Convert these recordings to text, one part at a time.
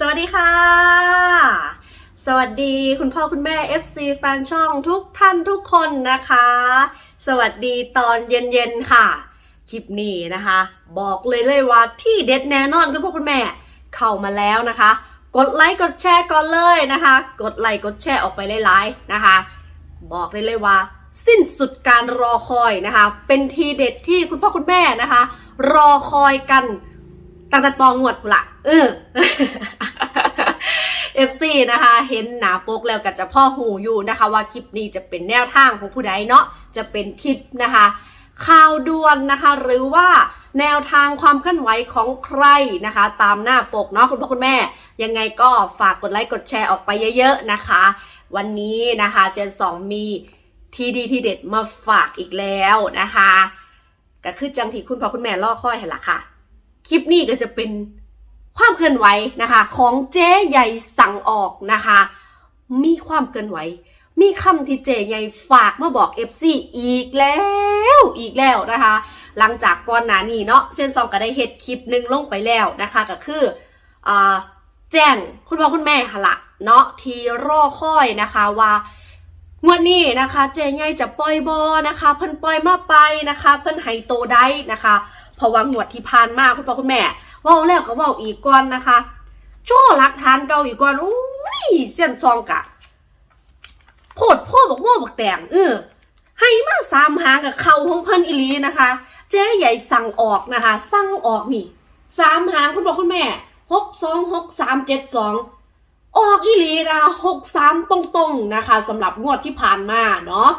สวัสดีค่ะ สวัสดีคุณพ่อคุณแม่ FC แฟนช่องทุกท่านทุกคนนะคะ สวัสดีตอนเย็นๆค่ะ คลิปนี้นะคะ บอกเลยเลยว่าที่เด็ดแน่นอนคุณพ่อคุณแม่เข้ามาแล้วนะคะ กดไลค์กดแชร์ก่อนเลยนะคะ กดไลค์กดแชร์ออกไปหลายๆนะคะ บอกเลยเลยว่า สิ้นสุดการรอคอยนะคะ เป็นทีเด็ดที่คุณพ่อคุณแม่นะคะ รอคอยกันตั้งแต่ตองวดละเออ FC นะคะ เห็นหนาปกแล้วก็จะพ่อหูอยู่นะคะ ว่าคลิปนี้จะเป็นแนวทางของผู้ใดเนาะจะเป็นคลิปนะคะข่าวด่วนนะคะ หรือว่าแนวทางความเคลื่อนไหวของใครนะคะ ตามหน้าปกเนาะคุณพ่อคุณแม่ ยังไงก็ฝากกดไลค์กดแชร์ออกไปเยอะๆนะคะ วันนี้นะคะเซียนสองมีทีดีทีเด็ดมาฝากอีกแล้วนะคะ ก็คือจังที่คุณพ่อคุณแม่ล่อค่อยเห็นละค่ะ คลิปนี้ก็จะเป็น ความเคลื่อนไหวนะคะของเจ๊ใหญ่สั่งออกนะคะ มีความเคลื่อนไหว มีคำที่เจ๊ใหญ่ฝากมาบอก FC อีกแล้วอีกแล้วนะคะ หลังจากก่อนหน้านี้เนาะเส้นซองก็ได้เฮ็ดคลิปหนึ่งลงไปแล้วนะคะก็คืออแจ้งคุณพ่อคุณแม่หละเนาะที่รอคอยนะคะว่างวดนี้นะคะ เจใหญ่จะปล่อยบอนะคะ เพิ่นปล่อยมาไปนะคะ เพิ่นให้โตได้นะคะ เพราะว่างวดที่ผ่านมาคุณพ่อคุณแม่ ว้าแล้วก็ว้าอีกก่อนนะคะโจ้หลักฐานเก่าอีกก่อนอุ้ยเส้นซองกะโพดพ่อบอกว่าบอกแต่งเออให้มาสามหางกับเขาของเพิ่นอีลีนะคะ เจ๊ใหญ่สั่งออกนะคะ สั่งออกนี่สามหางคุณพ่อคุณแม่หกสองหกสามเจ็ดสองออกอีลีนะหกสามตรงๆนะคะสำหรับงวดที่ผ่านมาเนาะ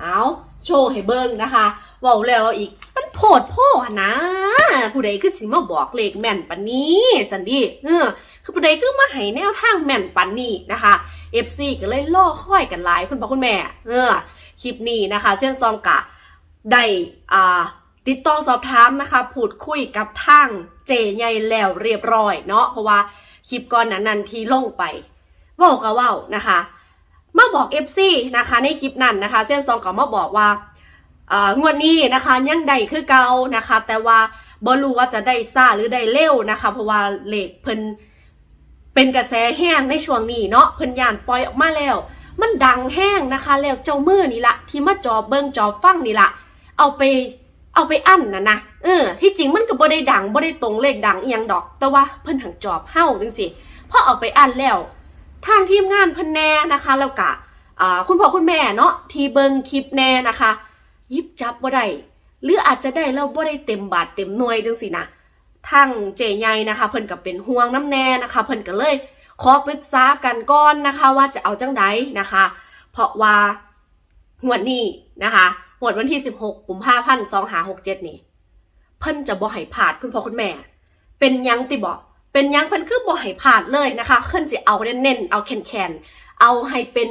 เอาโชว์ให้เบิ้งนะคะว้าแล้วอีก โพดโพอะนะ ผู้ใดคือสิมาบอกเลขแม่นปันนี้สันดีเออคือผู้ใดคือมาให้แนวทางแม่นปันนี้นะคะ FC ก็เลยล่อค่อยกันหลายคุณพ่อคุณแม่ เออคลิปนี้นะคะเส้นซองกะได้อ่าติดต่อสอบถามนะคะพูดคุยกับทางเจใหญ่แล้วเรียบร้อยเนาะเพราะว่าคลิปก่อนนั้นนันที่ลงไปว่าก็ว่านะคะมาบอก FC นะคะในคลิปนั้นนะคะเส้นซองก็มาบอกว่า งวดนี้นะคะยังได้คือเก่านะคะ แต่ว่าบ่รู้ว่าจะได้ซ่าหรือได้เร็วนะคะ เพราะว่าเลขเพิ่นเป็นกระแสแห้งในช่วงนี้เนาะเพิ่นย่านปล่อยออกมาแล้ว มันดังแห้งนะคะ แล้วเจ้ามือนี่ละที่มาจอบเบิ้งจอบฟังนี่ละเอาไปเอาไปอั้นนะนะเออ ที่จริงมันก็บ่ได้ดังบ่ได้ตรงเลขดังเอียงดอก แต่ว่าเพิ่นหังจอบเฮ้าจังสิพอเอาไปอั้นแล้วทางทีมงานเพิ่นแน่นะคะ แล้วก็อ่าคุณพ่อคุณแม่เนาะที่เบิ่งคลิปแน่นะคะ ยิบจับบ่ได้หรืออาจจะได้แล้วบ่ได้เต็มบาทเต็มหน่วยจังสินะทางเจใหญ่นะคะ เพิ่นก็เป็นห่วงน้ำแน่นะคะ เพิ่นก็เลยขอปรึกษากันก่อนนะคะ ว่าจะเอาจังใดนะคะ เพราะว่าหวดนี้นะคะหวดวันที่ 16กุมภาพันธ์2567 นี่ เพิ่นจะบ่ให้พลาดคุณพ่อคุณแม่ เป็นยังติบ่เป็นยังเพิ่นคือบ่ให้พลาดเลยนะคะเพิ่นจะเอาเน้นๆเอาแข็งๆเอาให้เป็น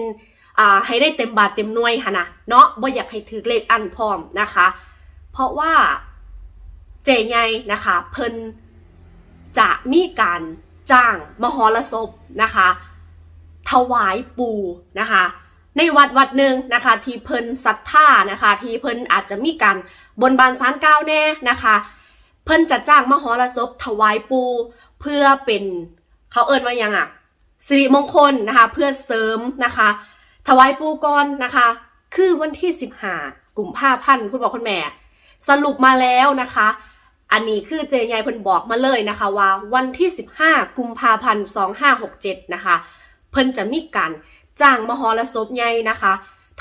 อ่าให้ได้เต็มบาทเต็มหน่วยค่ะนะเนาะบ่อยากให้ถือเลขอันพร้อมนะคะ เพราะว่าเจใหญ่นะคะ เพิ่นจะมีการจ้างมหรสพนะคะ ถวายปูนะคะ ในวัดวัดหนึ่งนะคะ ที่เพิ่นศรัทธานะคะ ที่เพิ่นอาจจะมีการบนบานสารกล่าวแน่นะคะ เพิ่นจะจ้างมหรสพถวายปู เพื่อเป็นเขาเอิ้นว่ายังอะสิริมงคลนะคะ เพื่อเสริมนะคะ ถวายปูก่อนนะคะ คือวันที่15กุมภาพันธ์คุณบอกคุณแม่ สรุปมาแล้วนะคะ อันนี้คือเจยายเพิ่นบอกมาเลยนะคะว่าวันที่15กุมภาพันธ์2567นะคะ เพิ่นจะมีการจ้างมหรสพใหญ่นะคะ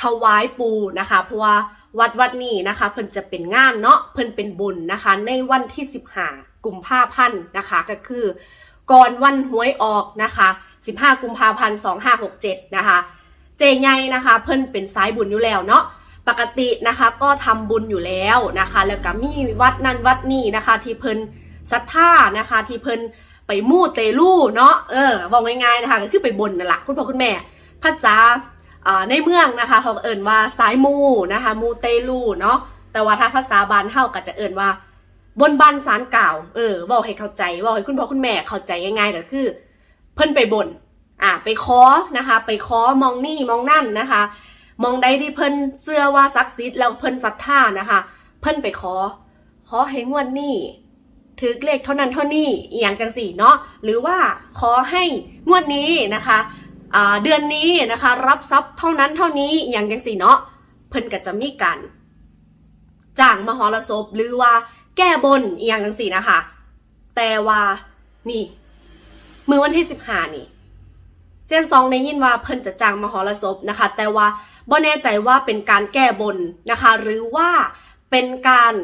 ถวายปูนะคะ เพราะว่าวัดวัดนี้นะคะ เพิ่นจะเป็นงานเนาะเพิ่นเป็นบุญนะคะ ในวันที่15กุมภาพันธ์นะคะ ก็คือ ก่อนวันหวยออกนะคะ 15 กุมภาพันธ์ 2567 นะคะ เจใหญ่นะคะ เพิ่นเป็นสายบุญอยู่แล้วเนาะปกตินะคะก็ทำบุญอยู่แล้วนะคะ แล้วก็มีวัดนั้นวัดนี้นะคะ ที่เพิ่นศรัทธานะคะ ที่เพิ่นไปมู่เตลู่เนาะเออบอกง่ายๆนะคะก็คือไปบนนั่นแหละคุณพ่อคุณแม่ ภาษาในเมืองนะคะเขาก็เอ่นว่าสายมูนะคะ มูเตลู่เนาะแต่ว่าถ้าภาษาบานเฮาก็จะเอ่นว่า บนบานสารกล่าว เออบอกให้เข้าใจบอกให้คุณพ่อคุณแม่เข้าใจง่ายๆก็คือ เพิ่นไปบน อ่าไปขอนะคะ ไปขอมองนี่มองนั่นนะคะ มองใดที่เพิ่นเชื่อว่าศักดิ์สิทธิ์แล้วเพิ่นศรัทธานะคะ เพิ่นไปขอขอให้งวดนี้ถือเลขเท่านั้นเท่านี้อย่างจังสี่เนาะหรือว่าขอให้งวดนี้นะคะอ่าเดือนนี้นะคะรับทรัพย์เท่านั้นเท่านี้อย่างจังสี่เนาะเพิ่นก็จะมีการจ้างมหรสพหรือว่าแก้บนอย่างจังสี่นะคะ แต่ว่านี่ มือวันที่สิบห้านี่ เซียนซองได้ยินว่าเพิ่นจะจ้างมหรสพนะคะ แต่ว่าบ่แน่ใจว่าเป็นการแก้บนนะคะ หรือว่าเป็นการ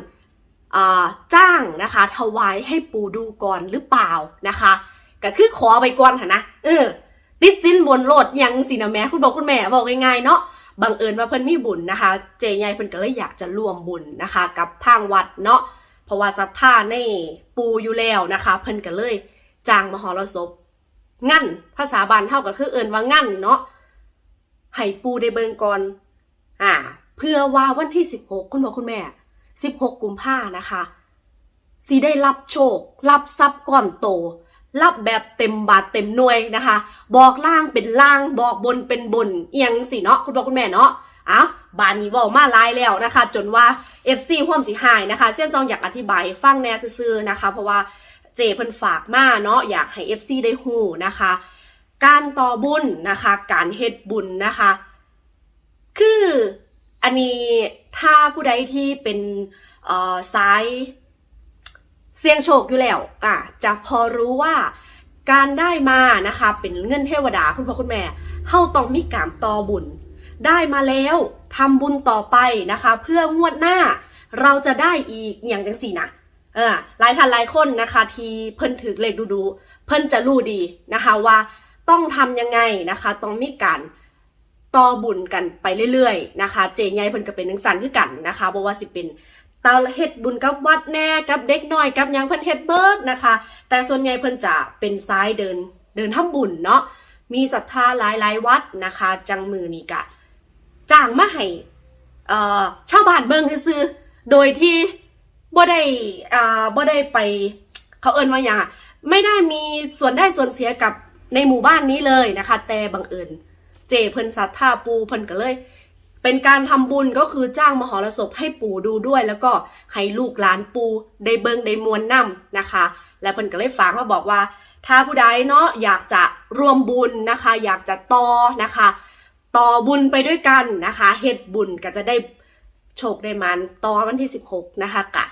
าจ้างนะคะ ถวายให้ปู่ดูก่อนหรือเปล่านะคะก็คือขอไปก่อนค่ะนะเออติดจินบนโลดยังสินะแม่คุณบอกคุณแม่บอกง่ายๆเนาะบังเอิญว่าเพิ่นมีบุญนะคะ เจใหญ่เพิ่นก็เลยอยากจะร่วมบุญนะคะ กับทางวัดเนาะเพราะว่าศรัทธาในปูอยู่แล้วนะคะ เพิ่นก็เลยจ้างมหรสพ งั้นภาษาบาลเท่าก็คือเอิญว่างั้นเนาะให้ปูได้เบิงก่อนอ่า เพื่อว่าวันที่ 16 คุณบอคุณแม่ 16 กุมภานะคะสิได้รับโชครับทรัพย์ก้อนโต รับแบบเต็มบาทเต็มหน่วยนะคะ บอกล่างเป็นล่างบอกบนเป็นบนเอียงสิเนาะคุณพ่อคุณแม่เนาะอ้าวบานนี้ว่ามาลายแล้วนะคะ จนว่า FC ห่วมสีหายนะคะเส้นซองอยากอธิบายฟังแน่ซื่อๆนะคะ เพราะว่า เจเพิ่นฝากมาเนาะอยากให้ FC ได้หูนะคะ การต่อบุญนะคะ การเฮ็ดบุญนะคะ คืออันนี้ถ้าผู้ใดที่เป็นเอ่อสายเสี่ยงโชคอยู่แล้วอะจะพอรู้ว่าการได้มานะคะเป็นเงินเทวดาคุณพ่อคุณแม่เฮาต้องมีการต่อบุญ ได้มาแล้วทำบุญต่อไปนะคะ เพื่องวดหน้าเราจะได้อีกอย่างจังสี่นะ เออหลายท่านหลายคนนะคะที่เพิ่นถือเลขดูดูๆเพิ่นจะรู้ดีนะคะว่าต้องทำยังไงนะคะ ต้องมีการต่อบุญกันไปเรื่อยๆนะคะ เจใหญ่เพิ่นก็เป็นนังสันคือกันนะคะบ่ว่าสิเป็นตาเฮ็ดบุญกับวัดแน่กับเด็กน้อยกับยังเพิ่นเฮ็ดเบิร์ดนะคะ แต่ส่วนใหญ่เพิ่นจะเป็นซ้ายเดินเดินทำบุญเนาะมีศรัทธาหลายหลายๆวัดนะคะ จังมือนี่กะจ้างมาให้เอ่อชาวบ้านเบิ่งซื่อโดยที่ บ่ได้อ่าบ่ได้ไปเขาเอิ้นว่าหยังไม่ได้มีส่วนได้ส่วนเสียกับในหมู่บ้านนี้เลยนะคะ แต่บังเอิญเจเพิ่นศรัทธาปูเพิ่นก็เลย เป็นการทำบุญก็คือจ้างมหรสพให้ปู่ดูด้วย แล้วก็ให้ลูกหลานปู่ได้เบิงได้มวลนำนะคะ และเพิ่นก็เลยฝากมาบอกว่า ถ้าผู้ใดเนาะอยากจะร่วมบุญนะคะ อยากจะต่อนะคะ ต่อบุญไปด้วยกันนะคะเฮ็ดบุญก็จะได้โชคได้มันต่อวันที่ 16 นะคะกะ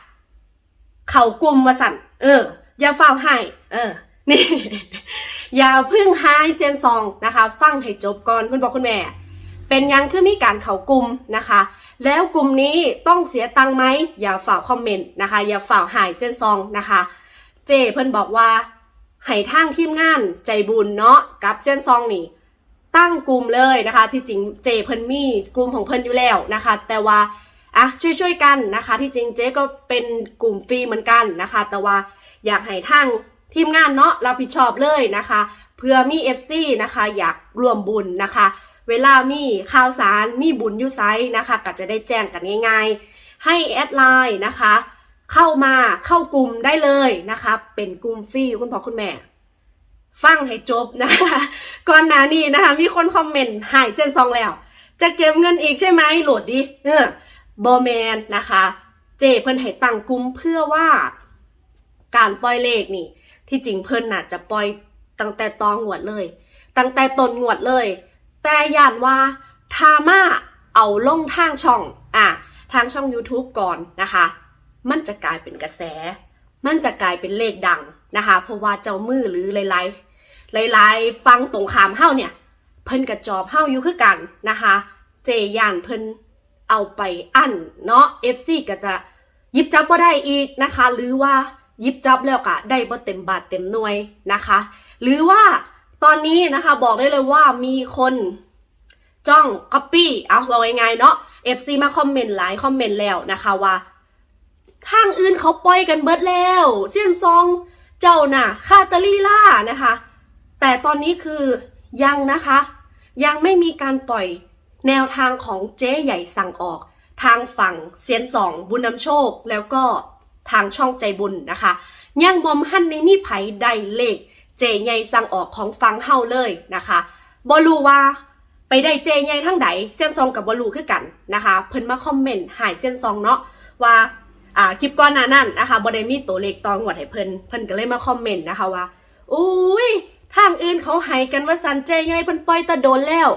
เข่ากลุ่มมาสั่น เออ อย่าเฝ้าให้ เออ นี่ อย่าพึ่งหายเซียนซองนะคะ ฟังให้จบก่อนคุณบอกคุณแม่ เป็นยังคือมีการเขากลุ่มนะคะ แล้วกลุ่มนี้ต้องเสียตังค์ไหม อย่าฝ่าคอมเมนต์นะคะ อย่าฝ่าหายเส้นซองนะคะ เจเพิ่นบอกว่าให้ทางทีมงานใจบุญเนาะกับเส้นซองนี่ตั้งกลุ่มเลยนะคะ ที่จริงเจเพิ่นมีกลุ่มของเพิ่นอยู่แล้วนะคะ แต่ว่า อะช่วยๆกันนะคะ ที่จริงเจ๊ก็เป็นกลุ่มฟรีเหมือนกันนะคะ แต่ว่าอยากให้ทางทีมงานเนาะรับผิดชอบเลยนะคะ เพื่อมี FC นะคะ อยากรวมบุญนะคะ เวลามีข่าวสารมีบุญยูไซนะคะ ก็จะได้แจ้งกันง่าย ๆ ให้แอดไลน์นะคะ เข้ามาเข้ากลุ่มได้เลยนะคะ เป็นกลุ่มฟรีคุณพ่อคุณแม่ ฟังให้จบนะคะก่อนหน้านี้นะคะ มีคนคอมเมนต์หายเส้นซองแล้ว จะเก็บเงินอีกใช่ไหมโหลดดิเออ บอแมนนะคะ เจเพิ่นให้ตั้งกลุ่มเพื่อว่า การปล่อยเลขนี่ ที่จริงเพิ่นน่ะจะปล่อยตั้งแต่ตองวดเลย ตั้งแต่ตนงวดเลย แต่ย่านว่าทามาเอาลงทางช่องอะทางช่อง YouTube ก่อนนะคะ มันจะกลายเป็นกระแส มันจะกลายเป็นเลขดังนะคะ เพราะว่าเจ้ามือหรือหลายๆหลายๆฟังตรงขามเฮ้าเนี่ย เพิ่นกระจอบเฮ้าอยู่คือกันนะคะ เจย่านเพิ่น เอาไปอั้นเนาะ FC ก็จะยิบจับบ่ได้อีกนะคะ หรือว่ายิบจับแล้วก็ได้บ่เต็มบาทเต็มหน่วยนะคะ หรือว่าตอนนี้นะคะบอกได้เลยว่ามีคนจ้อง copy เอาว่าง่ายๆเนาะ FC มาคอมเมนต์หลายคอมเมนต์แล้วนะคะว่าทางอื่นเขาปล่อยกันเบิดแล้วเซียนซองเจ้าน่ะคาตาลีล่านะคะ แต่ตอนนี้คือยังนะคะ ยังไม่มีการปล่อย แนวทางของเจ๊ใหญ่สั่งออก ทางฝั่งเซียนสองบุญนำโชค แล้วก็ทางช่องใจบุญนะคะยังบอมหั่นในมีไผใดเลข เจใหญ่สั่งออกของฟังเฮาเลยนะคะบอลูว่าไปได้เจใหญ่ทั้งใดเส้นซองกับบอลูคือกันนะคะ เพิ่นมาคอมเมนต์หายเส้นซองเนาะว่าอ่าคลิปก่อนหน้านั้นนะคะบอได้มีตัวเลขตอนงวดให้เพิ่นเพิ่นก็เลยมาคอมเมนต์นะคะว่าอุ้ยทางอื่นเขาให้กันว่าสันเจไงเพิ่นปล่อยตะโดนแล้ว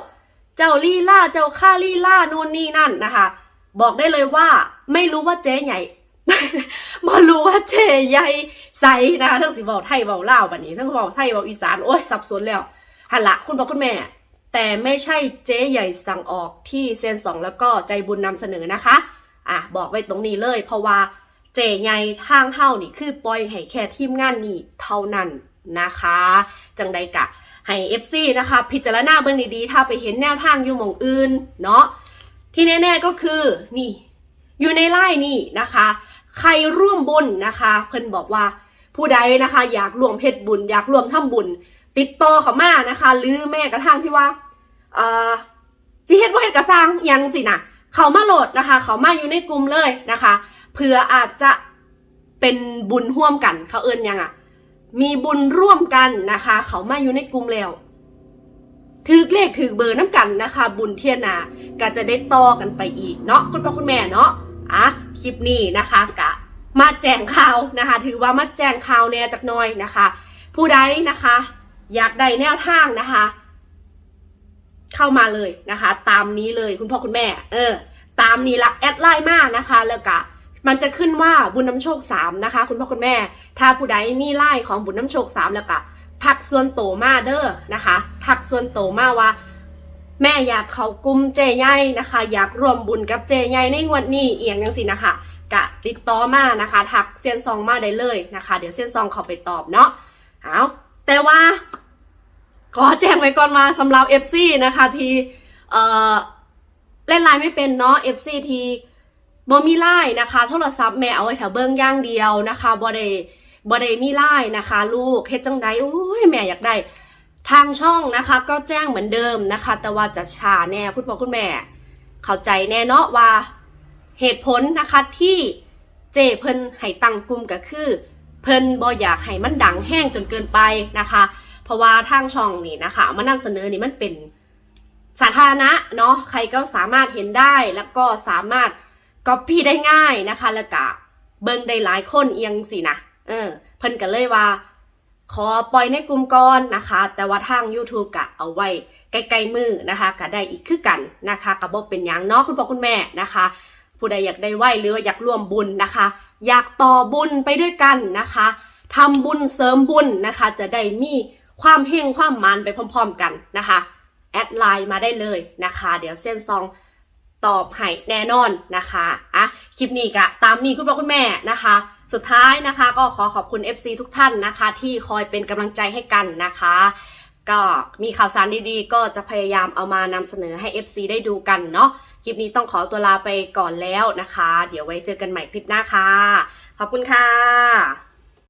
เจ้าลี่ล่าเจ้าค่าลี่ล่านู่นนี่นั่นนะคะ บอกได้เลยว่าไม่รู้ว่าเจ๊ใหญ่มารู้ว่าเจ๊ใหญ่ใสนะคะทั้งสิเว้าไทยเว้าลาวบัดนี้ทั้งเว้าไทยเว้าอีสานโอ้ยสับสนแล้วหันละคุณพ่อคุณแม่ แต่ไม่ใช่เจ๊ใหญ่สั่งออกที่เซนสองแล้วก็ใจบุญนำเสนอนะคะอะบอกไว้ตรงนี้เลย เพราะว่าเจ๊ใหญ่ทางเฮานี่คือปล่อยให้แค่ทีมงานนี้เท่านั้นนะคะ จังใดกะ ให้ FC นะคะ พิจารณาเบื้องดีๆ ถ้าไปเห็นแนวทางอยู่หมองอื่นเนาะที่แน่ๆก็คือนี่ อยู่ในไล่นี่นะคะ ใครร่วมบุญนะคะ เพิ่นบอกว่าผู้ใดนะคะ อยากร่วมเพชรบุญ อยากร่วมทำบุญ ติดต่อเขามานะคะ หรือแม้กระทั่งที่ว่าเอ่อสิเฮ็ดว่าเฮ็ดกระสร้างยังสินะเขามาโหลดนะคะ เขามาอยู่ในกลุ่มเลยนะคะเผื่ออาจจะเป็นบุญร่วมกันเขาเอิ้นยังอะ มีบุญร่วมกันนะคะ เขามาอยู่ในกลุ่มแล้วถือเลขถือเบอร์น้ำกันนะคะ บุญเทียนาก็จะได้ต่อกันไปอีกเนาะคุณพ่อคุณแม่เนาะอะคลิปนี้นะคะกะมาแจ้งข่าวนะคะ ถือว่ามาแจ้งข่าวแน่จากน้อยนะคะ ผู้ใดนะคะ อยากได้แนวทางนะคะ เข้ามาเลยนะคะ ตามนี้เลยคุณพ่อคุณแม่ เออ ตามนี้ละแอดไลน์มากนะคะ แล้วก็ มันจะขึ้นว่าบุญน้ำโชคสามนะคะ คุณพ่อคุณแม่ ถ้าผู้ใดมีไล่ของบุญน้ำโชคสามแล้วก็ทักส่วนโตมาเด้อนะคะ ทักส่วนโตมาว่า แม่อยากเขากุมเจใหญ่นะคะ อยากรวมบุญกับเจใหญ่ในงวดนี้เอียงยังสินะคะกะติดต่อมานะคะ ทักเซียนซองมาได้เลยนะคะ เดี๋ยวเซียนซองเขาไปตอบเนาะเอาแต่ว่าขอแจ้งไว้ก่อนมาสำหรับ FC นะคะทีเอ่อเล่นไลน์ไม่เป็นเนาะ FC ที บ่มีไลน์นะคะ โทรศัพท์แม่เอาไว้แถวเบิ้งย่างเดียวนะคะบ่ได้บ่ได้มีไลน์นะคะ ลูกเฮ็ดจังไดโอ้ยแม่อยากได้ ทางช่องนะคะ ก็แจ้งเหมือนเดิมนะคะ แต่ว่าจะช้าแน่คุณพ่อคุณแม่ เข้าใจแน่เนาะว่า เหตุผลนะคะที่เจเพิ่นให้ตั้งกลุ่มก็คือ เพิ่นบ่อยากให้มันดังแห้งจนเกินไปนะคะ เพราะว่าทางช่องนี่นะคะเอามานำเสนอนี่มันเป็นสาธารณะเนาะใครก็สามารถเห็นได้แล้วก็สามารถ ก๊อปปี้ได้ง่ายนะคะแล้วก็เบิ่งได้หลายคนเอียงสินะเออเพิ่นก็เลยว่า ขอปล่อยในกลุ่มก่อนนะคะ แต่ว่าทาง YouTube กะเอาไว้ใกล้ๆมือนะคะก็ได้อีกคือกันนะคะกับบเป็นยังเนาะคุณพ่อคุณแม่นะคะ ผู้ใดอยากได้ไหวหรือว่าอยากร่วมบุญนะคะ อยากต่อบุญไปด้วยกันนะคะทำบุญเสริมบุญนะคะ จะได้มีความเฮงความมันไปพร้อม ๆ กันนะคะแอดไลน์มาได้เลยนะคะ เดี๋ยวเส้นซอง ตอบให้แน่นอนนะคะอะคลิปนี้กะตามนี้คุณพ่อคุณแม่นะคะ สุดท้ายนะคะก็ขอขอบคุณ FC ทุกท่านนะคะ ที่คอยเป็นกำลังใจให้กันนะคะ ก็มีข่าวสารดีๆ ก็จะพยายามเอามานำเสนอให้ FC ได้ดูกันเนาะคลิปนี้ต้องขอตัวลาไปก่อนแล้วนะคะ เดี๋ยวไว้เจอกันใหม่คลิปหน้าค่ะ ขอบคุณค่ะ